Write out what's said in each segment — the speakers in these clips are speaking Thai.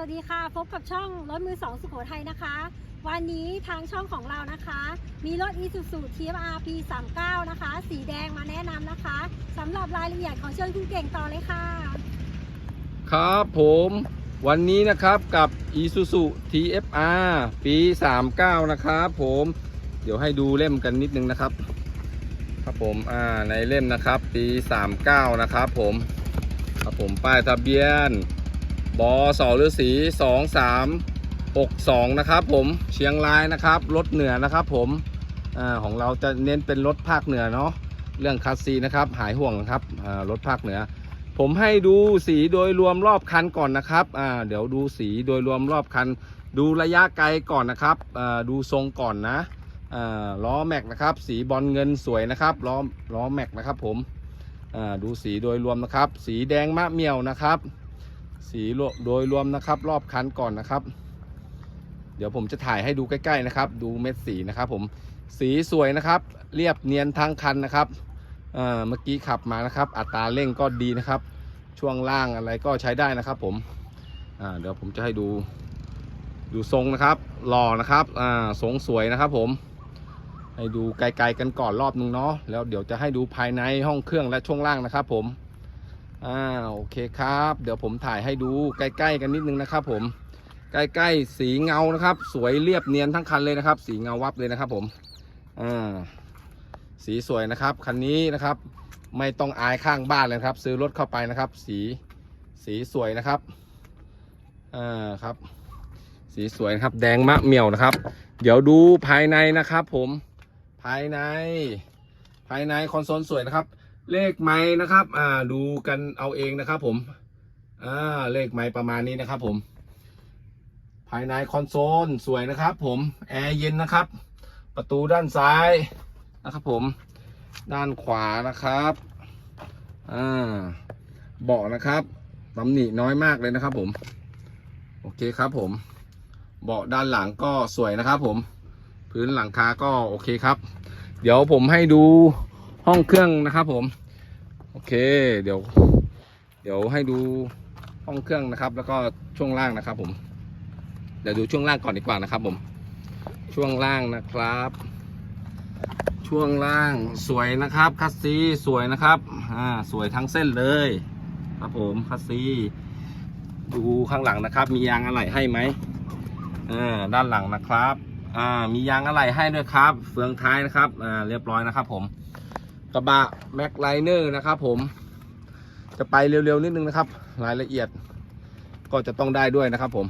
วัสดีค่ะ พบกับช่องรถมือสองสุโขทัยนะคะ วันนี้ทางช่องของเรานะคะ มีรถ Isuzu TFR P39 นะคะ สีแดงมาแนะนำนะคะสำหรับรายละเอียดของเชิญคุณเก่งต่อเลยค่ะ ครับผมวันนี้นะครับกับ Isuzu TFR ปี 39 นะครับผมเดี๋ยวให้ดูเล่มกันนิดนึงนะครับ ครับผมอ่าในเล่มนะครับปี 39 นะครับผมครับผมป้ายทะเบียน บสฤษี2362นะครับผมเชียงรายนะครับรถเหนือนะครับผมอของเราจะเน้นเป็นรถภาคเหนือเนาะเรื่องคัสซีนะครับหายห่วงนะครับรถภาคเหนือ ผมให้ดูสีโดยรวมรอบคันก่อนนะครับเดี๋ยวดูสีโดยรวมรอบคัน ดูระยะไกลก่อนนะครับดูทรงก่อนนะล้อแม็กนะครับสีบอลเงินสวยนะครับล้อล้อแม็กนะครับผมดูสีโดยรวมนะครับ สีแดงมะเมี่ยวนะครับ สีโดยรวมนะครับ รอบคันก่อนนะครับ เดี๋ยวผมจะถ่ายให้ดูใกล้ๆนะครับ ดูเม็ดสีนะครับ ผมสีสวยนะครับ เรียบเนียนทั้งคันนะครับอ่าเมื่อกี้ขับมานะครับ อัตราเร่งก็ดีนะครับ ช่วงล่างอะไรก็ใช้ได้นะครับ ผมอ่าเดี๋ยวผมจะให้ดูดูทรงนะครับหล่อนะครับอ่าทรงสวยนะครับผมให้ดูไกลๆกันก่อนรอบนึงเนาะแล้วเดี๋ยวจะให้ดูภายในห้องเครื่องและช่วงล่างนะครับผม อ่าโอเคครับ เดี๋ยวผมถ่ายให้ดูใกล้ๆกันนิดนึงนะครับ ผม ใกล้ๆสีเงานะครับ สวยเรียบเนียนทั้งคันเลยนะครับ สีเงาวับเลยนะครับ ผมอ่าสีสวยนะครับคันนี้นะครับ ไม่ต้องอายข้างบ้านเลยครับ ซื้อรถเข้าไปนะครับ สีสีสวยนะครับอ่าครับ สีสวยครับ แดงมะเหมี่ยวนะครับ เดี๋ยวดูภายในนะครับ ผมภายใน ภายในคอนโซลสวยนะครับ เลขไม้นะครับ อ่า ดูกันเอาเองนะครับ ผม อ่า เลขไม้ประมาณนี้นะครับ ผม ภายในคอนโซลสวยนะครับ ผม แอร์เย็นนะครับ ประตูด้านซ้ายนะครับ ผม ด้านขวานะครับ อ่า เบาะนะครับตำหนิน้อยมากเลยนะครับ ผม โอเคครับผม เบาะด้านหลังก็สวยนะครับ ผม พื้นหลังคาก็โอเคครับ เดี๋ยวผมให้ดูห้องเครื่องนะครับผม โอเค เดี๋ยว เดี๋ยวให้ดูห้องเครื่องนะครับ แล้วก็ช่วงล่างนะครับ ผม เดี๋ยวดูช่วงล่างก่อนดีกว่านะครับ ผม ช่วงล่างนะครับ ช่วงล่างสวยนะครับคัสซีสวยนะครับ อ่า สวยทั้งเส้นเลย ครับผมคัสซีดูข้างหลังนะครับ มียางอะไหล่ให้ไหมอ่าด้านหลังนะครับ อ่า มียางอะไหล่ให้ด้วยครับ เฟืองท้ายนะครับ อ่า เรียบร้อยนะครับ ผม กระบะแม็กไลเนอร์นะครับผมจะไปเร็วๆนิดนึงนะครับ รายละเอียดก็จะต้องได้ด้วยนะครับ ผม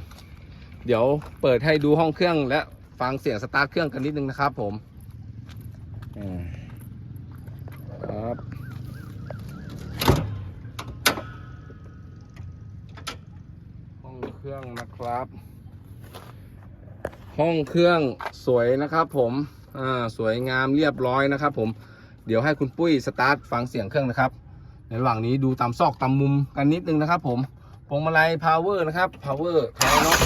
เดี๋ยวเปิดให้ดูห้องเครื่องและฟังเสียงสตาร์ทเครื่องกันนิดนึงนะครับผมครับห้องเครื่องนะครับ ห้องเครื่องสวยนะครับ ผมอ่าสวยงามเรียบร้อยนะครับ ผม ดี๋ยวให้คุณปุ้ยสตาร์ทฟังเสียงเครื่องนะครับ ในระหว่างนี้ดูตามซอกตามมุมกันนิดนึงนะครับ ผมพวงมาลัยพาวเวอร์นะครับพาวเวอร์แท้เนาะ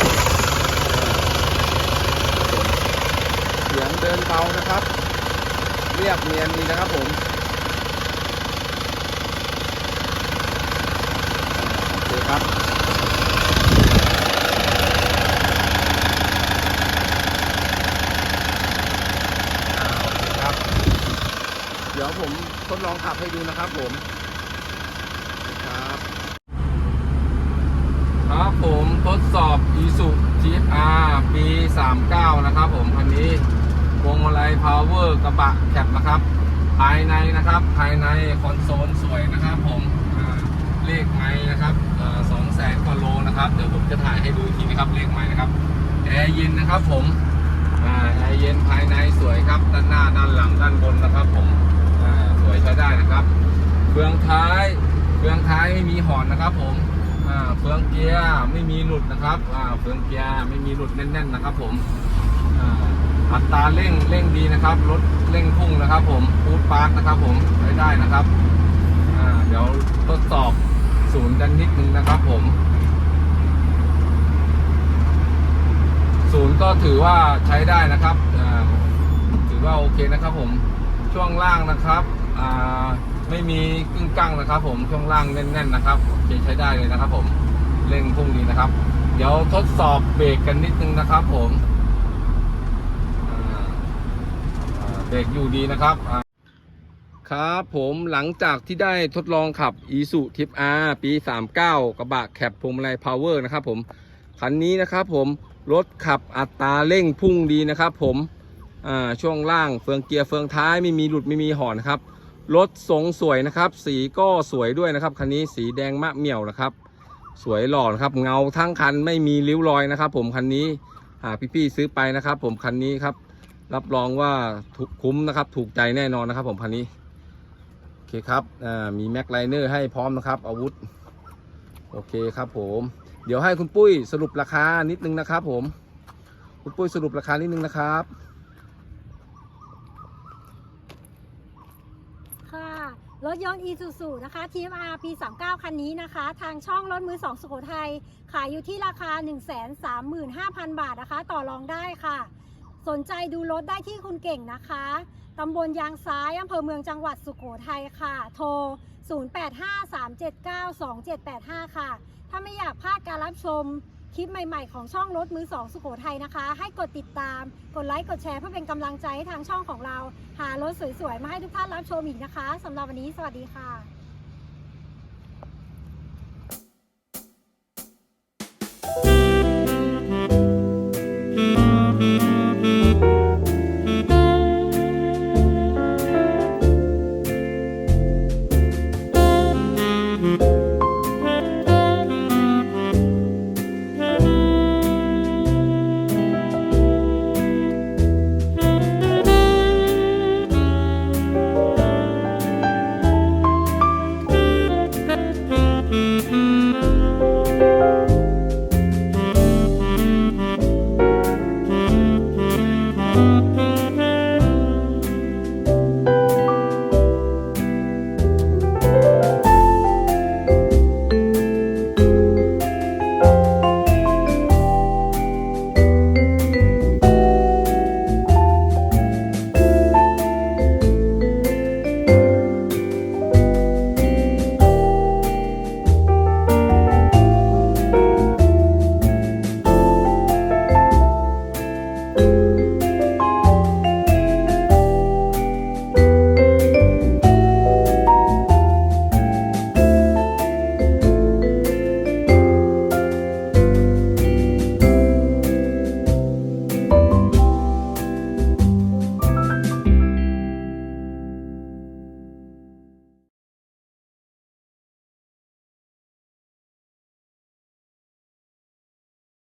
เสียงเดินเบานะครับ เรียบเนียนดีนะครับผมโอเคครับอ่าโอเคครับ เดี๋ ยวผมทดลองขับให้ดูนะครับผมครับครับผมทดสอบ i s u GR ปี 39 นะครับผมคันนี้พวงมาลัยพาวเวอร์กระบะแคปนะครับ ภายในนะครับ ภายในคอนโซลสวยนะครับผมเลขไม้นะครับสองแสนกว่าโลนะครับ เดี๋ยวผมจะถ่ายให้ดูทีนะครับ เลขไม้นะครับ แอร์เย็นนะครับผมแอร์เย็นภายในสวยครับ ด้านหน้าด้านหลังด้านบนนะครับผม วยใช้ได้นะครับเฟืองท้ายเฟืองท้ายไม่มีหอนนะครับ ผมอ่าเฟืองเกียร์ไม่มีหลุดนะครับอ่าเฟืองเกียร์ไม่มีหลุดแน่น ๆนะครับ ผมอ่าอัตราเร่งเร่งดีนะครับรถเร่งพุ่งนะครับ ผมฟูดปาร์คนะครับ ผมใช้ได้นะครับอ่าเดี๋ยวทดสอบศูนย์กันนิดนึงนะครับ ผมศูนย์ก็ถือว่าใช้ได้นะครับอ่าถือว่าโอเคนะครับ ผมช่วงล่างนะครับ ไม่มีกึ้งกั้งนะครับ ผมช่วงล่างแน่นๆนะครับโอเคใช้ได้เลยนะครับ ผมเร่งพุ่งดีนะครับ เดี๋ยวทดสอบเบรกกันนิดนึงนะครับ ผมเบรกอยู่ดีนะครับครับผมหลังจากที่ได้ทดลองขับ i s u t i p R ปี 39 กระบะแคปพวงมาลัย Power นะครับผม คันนี้นะครับผม รถขับอัตราเร่งพุ่งดีนะครับผมช่วงล่างเฟืองเกียร์เฟืองท้ายไม่มีหลุดไม่มีหอนนะครับ รถทรงสวยนะครับ สีก็สวยด้วยนะครับคันนี้สีแดงมะเหมี่ยวนะครับ สวยหล่อนะครับ เงาทั้งคันไม่มีริ้วรอยนะครับ ผมคันนี้หาพี่ๆซื้อไปนะครับ ผมคันนี้ครับ รับรองว่าถูกคุ้มนะครับ ถูกใจแน่นอนนะครับ ผมคันนี้โอเคครับมีแม็กไลเนอร์ให้พร้อมนะครับ อาวุธโอเคครับ ผมเดี๋ยวให้คุณปุ้ยสรุปราคานิดนึงนะครับ ผม คุณปุ้ยสรุปราคานิดนึงนะครับ ค่ะ รถยนต์ Isuzu นะคะ TFR P39 คันนี้นะคะ ทางช่องรถมือ2สุโขทัย ขายอยู่ที่ราคา 135,000 บาทนะคะ ต่อรองได้ค่ะ สนใจดูรถได้ที่คุณเก่งนะคะ ตำบลยางซ้ายอำเภอเมืองจังหวัดสุโขทัยค่ะ โทร 0853792785 ค่ะ ถ้าไม่อยากพลาดการรับชม คลิปใหม่ๆ ของช่องรถมือ2สุโขทัยนะคะ ให้กดติดตาม กดไลค์กดแชร์เพื่อเป็นกำลังใจให้ทางช่องของเรา หารถสวยๆ มาให้ทุกท่านรับชมอีกนะคะสำหรับวันนี้สวัสดีค่ะ